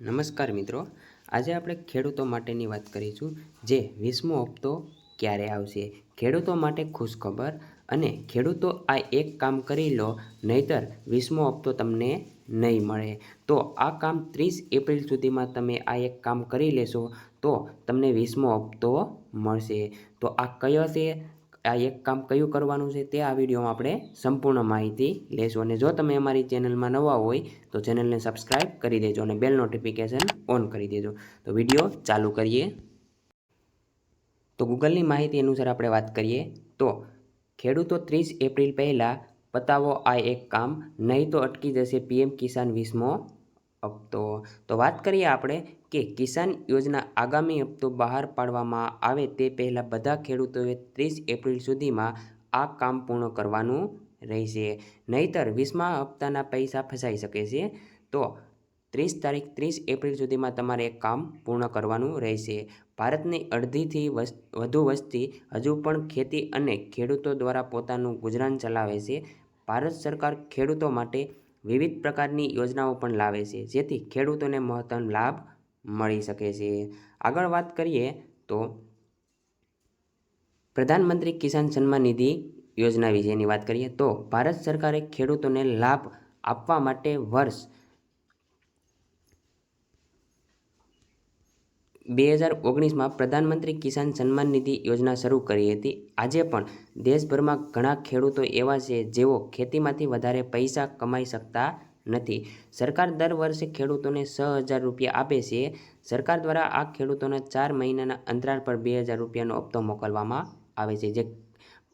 નમસ્કાર મિત્રો, આજે આપણે ખેડૂતો માટેની વાત કરીશું, જે વીસમો હપ્તો ક્યારે આવશે? ખેડૂતો માટે ખુશખબર અને ખેડૂતો આ એક કામ કરી લો, નહીતર વીસમો હપ્તો તમને નહીં મળે. તો આ કામ ત્રીસ એપ્રિલ સુધીમાં તમે આ એક કામ કરી લેશો, તો તમને વીસમો હપ્તો મળશે. તો આ કયો છે? આ એક કામ કયું કરવાનું છે તે આ વિડીયોમાં આપણે સંપૂર્ણ માહિતી લેશું. અને જો તમે અમારી ચેનલમાં નવા હોય તો ચેનલને સબસ્ક્રાઈબ કરી દેજો અને બેલ નોટિફિકેશન ઓન કરી દેજો. તો વીડિયો ચાલુ કરીએ. તો ગૂગલની માહિતી અનુસાર આપણે વાત કરીએ તો ખેડૂતો ત્રીસ એપ્રિલ પહેલાં પતાવો આ એક કામ, નહીં તો અટકી જશે પીએમ કિસાન વીસમો હપ્તો. તો વાત કરીએ આપણે કે કિસાન યોજના આગામી હપ્તો બહાર પાડવામાં આવે તે પહેલાં બધા ખેડૂતોએ ત્રીસ એપ્રિલ સુધીમાં આ કામ પૂર્ણ કરવાનું રહેશે. નહીતર વીસમા હપ્તાના પૈસા ફસાઈ શકે છે. તો ત્રીસ તારીખ ત્રીસ એપ્રિલ સુધીમાં તમારે કામ પૂર્ણ કરવાનું રહેશે. ભારતની અડધીથી વધુ વસ્તી હજુ પણ ખેતી અને ખેડૂતો દ્વારા પોતાનું ગુજરાન ચલાવે છે. ભારત સરકાર ખેડૂતો માટે વિવિધ પ્રકારની યોજનાઓ પણ લાવે છે, જેથી ખેડૂતોને મહત્તમ લાભ મળી શકે છે. આગળ વાત કરીએ તો પ્રધાનમંત્રી કિસાન સન્માન નિધિ યોજના વિશેની વાત કરીએ તો ભારત સરકારે ખેડૂતોને લાભ આપવા માટે વર્ષ બે હજાર ઓગણીસમાં પ્રધાનમંત્રી કિસાન સન્માન નિધિ યોજના શરૂ કરી હતી. આજે પણ દેશભરમાં ઘણા ખેડૂતો એવા છે જેઓ ખેતીમાંથી વધારે પૈસા કમાઈ શકતા નથી. સરકાર દર વર્ષે ખેડૂતોને છ હજાર રૂપિયા આપે છે. સરકાર દ્વારા આ ખેડૂતોને ચાર મહિનાના અંતરાળ પર બે હજાર રૂપિયાનો હપ્તો મોકલવામાં આવે છે. જે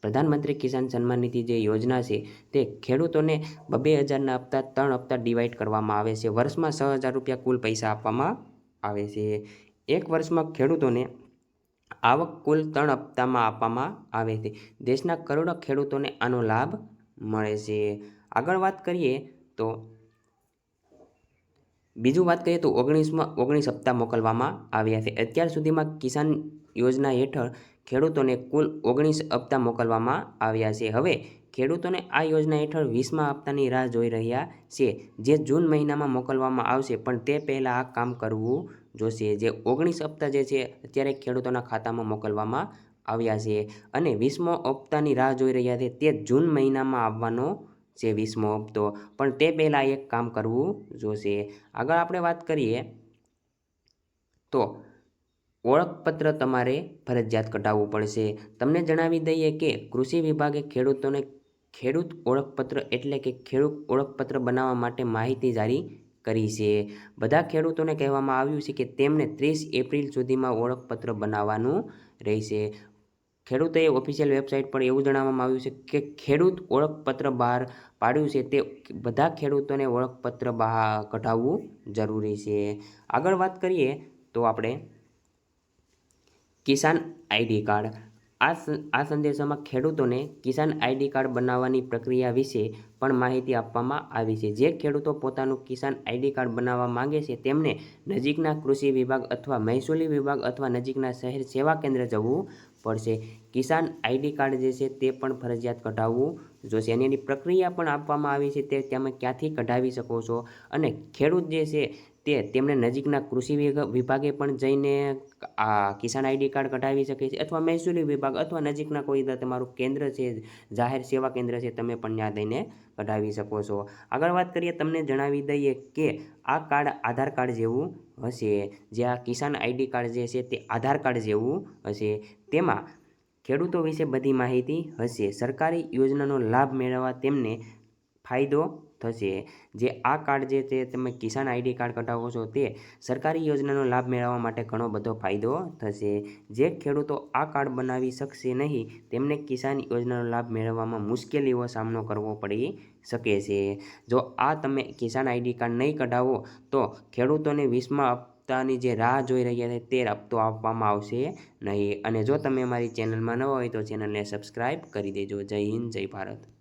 પ્રધાનમંત્રી કિસાન સન્માન નિધિ જે યોજના છે તે ખેડૂતોને બબે હજારના હપ્તા, ત્રણ હપ્તા ડિવાઈડ કરવામાં આવે છે. વર્ષમાં છ હજાર રૂપિયા કુલ પૈસા આપવામાં આવે છે. એક વર્ષમાં ખેડૂતોને આવક કુલ ત્રણ હપ્તામાં આપવામાં આવે છે. દેશના કરોડો ખેડૂતોને આનો લાભ મળે છે. આગળ વાત કરીએ તો બીજું વાત કરીએ તો ઓગણીસમાં, ઓગણીસ હપ્તા મોકલવામાં આવ્યા છે. અત્યાર સુધીમાં કિસાન યોજના હેઠળ ખેડૂતોને કુલ ઓગણીસ હપ્તા મોકલવામાં આવ્યા છે. હવે ખેડૂતોને આ યોજના હેઠળ વીસમા હપ્તાની રાહ જોઈ રહ્યા છે, જે જૂન મહિનામાં મોકલવામાં આવશે. પણ તે પહેલાં આ કામ કરવું જોશે. જે ઓગણીસ હપ્તા જે છે, અત્યારે ખેડૂતોના ખાતામાં મોકલવામાં આવ્યા છે અને વીસમો હપ્તાની રાહ જોઈ રહ્યા છે તે જૂન મહિનામાં આવવાનો છે વીસમો હપ્તો. પણ તે પહેલાં એક કામ કરવું જોશે. આગળ આપણે વાત કરીએ તો ઓળખપત્ર તમારે ફરજિયાત કઢાવવું પડશે. તમને જણાવી દઈએ કે કૃષિ વિભાગે ખેડૂતોને ખેડૂત ઓળખપત્ર એટલે કે ખેડૂત ઓળખપત્ર બનાવવા માટે માહિતી જારી કરી છે. બધા ખેડૂતોને કહેવામાં આવ્યું છે કે તેમને ત્રીસ એપ્રિલ સુધીમાં ઓળખપત્ર બનાવવાનું રહેશે. ખેડૂતોએ ઓફિશિયલ વેબસાઇટ પર એવું જણાવવામાં આવ્યું છે કે ખેડૂત ઓળખપત્ર બહાર પાડ્યું છે તે બધા ખેડૂતોને ઓળખપત્ર બહાર કઢાવવું જરૂરી છે. આગળ વાત કરીએ તો આપણે કિસાન આઈડી કાર્ડ. આ આ સંદેશામાં ખેડૂતોને કિસાન આઈડી કાર્ડ બનાવવાની પ્રક્રિયા વિશે પણ માહિતી આપવામાં આવી છે. જે ખેડૂતો પોતાનું કિસાન આઈડી કાર્ડ બનાવવા માંગે છે, તેમને નજીકના કૃષિ વિભાગ અથવા મહેસૂલી વિભાગ અથવા નજીકના શહેર સેવા કેન્દ્ર જવું પડશે. કિસાન આઈડી કાર્ડ જે છે તે પણ ફરજિયાત કઢાવવું જોશે અને એની પ્રક્રિયા પણ આપવામાં આવી છે તે તમે ક્યાંથી કઢાવી શકો છો? અને ખેડૂત જે છે તે તેમણે નજીકના કૃષિ વિભાગે પણ જઈને આ કિસાન આઈડી કાર્ડ કઢાવી શકે છે અથવા મહેસૂલી વિભાગ અથવા નજીકના કોઈ તમારું કેન્દ્ર છે, જાહેર સેવા કેન્દ્ર છે, તમે પણ ત્યાં જઈને કઢાવી શકો છો. આગળ વાત કરીએ, તમને જણાવી દઈએ કે આ કાર્ડ આધાર કાર્ડ જેવું હશે. જે આ કિસાન આઈડી કાર્ડ જે છે તે આધાર કાર્ડ જેવું હશે. તેમાં ખેડૂતો વિશે બધી માહિતી હશે. સરકારી યોજનાનો લાભ મેળવવા તેમને ફાયદો થશે. જે આ કાર્ડ જે તે તમે કિસાન આઈડી કાર્ડ કઢાવો છો, તે સરકારી યોજનાનો લાભ મેળવવા માટે ઘણો બધો ફાયદો થશે. જે ખેડૂતો આ કાર્ડ બનાવી શકશે નહીં, તેમને કિસાન યોજનાનો લાભ મેળવવામાં મુશ્કેલીઓ સામનો કરવો પડી શકે છે. જો આ તમે કિસાન આઈડી કાર્ડ નહીં કઢાવો, તો ખેડૂતોને વીસમાં હપ્તાની જે રાહ જોઈ રહ્યા છે, તે હપ્તો આપવામાં આવશે નહીં. અને જો તમે અમારી ચેનલમાં નવા હોય, તો ચેનલને સબસ્ક્રાઈબ કરી દેજો. જય હિન્દ, જય ભારત.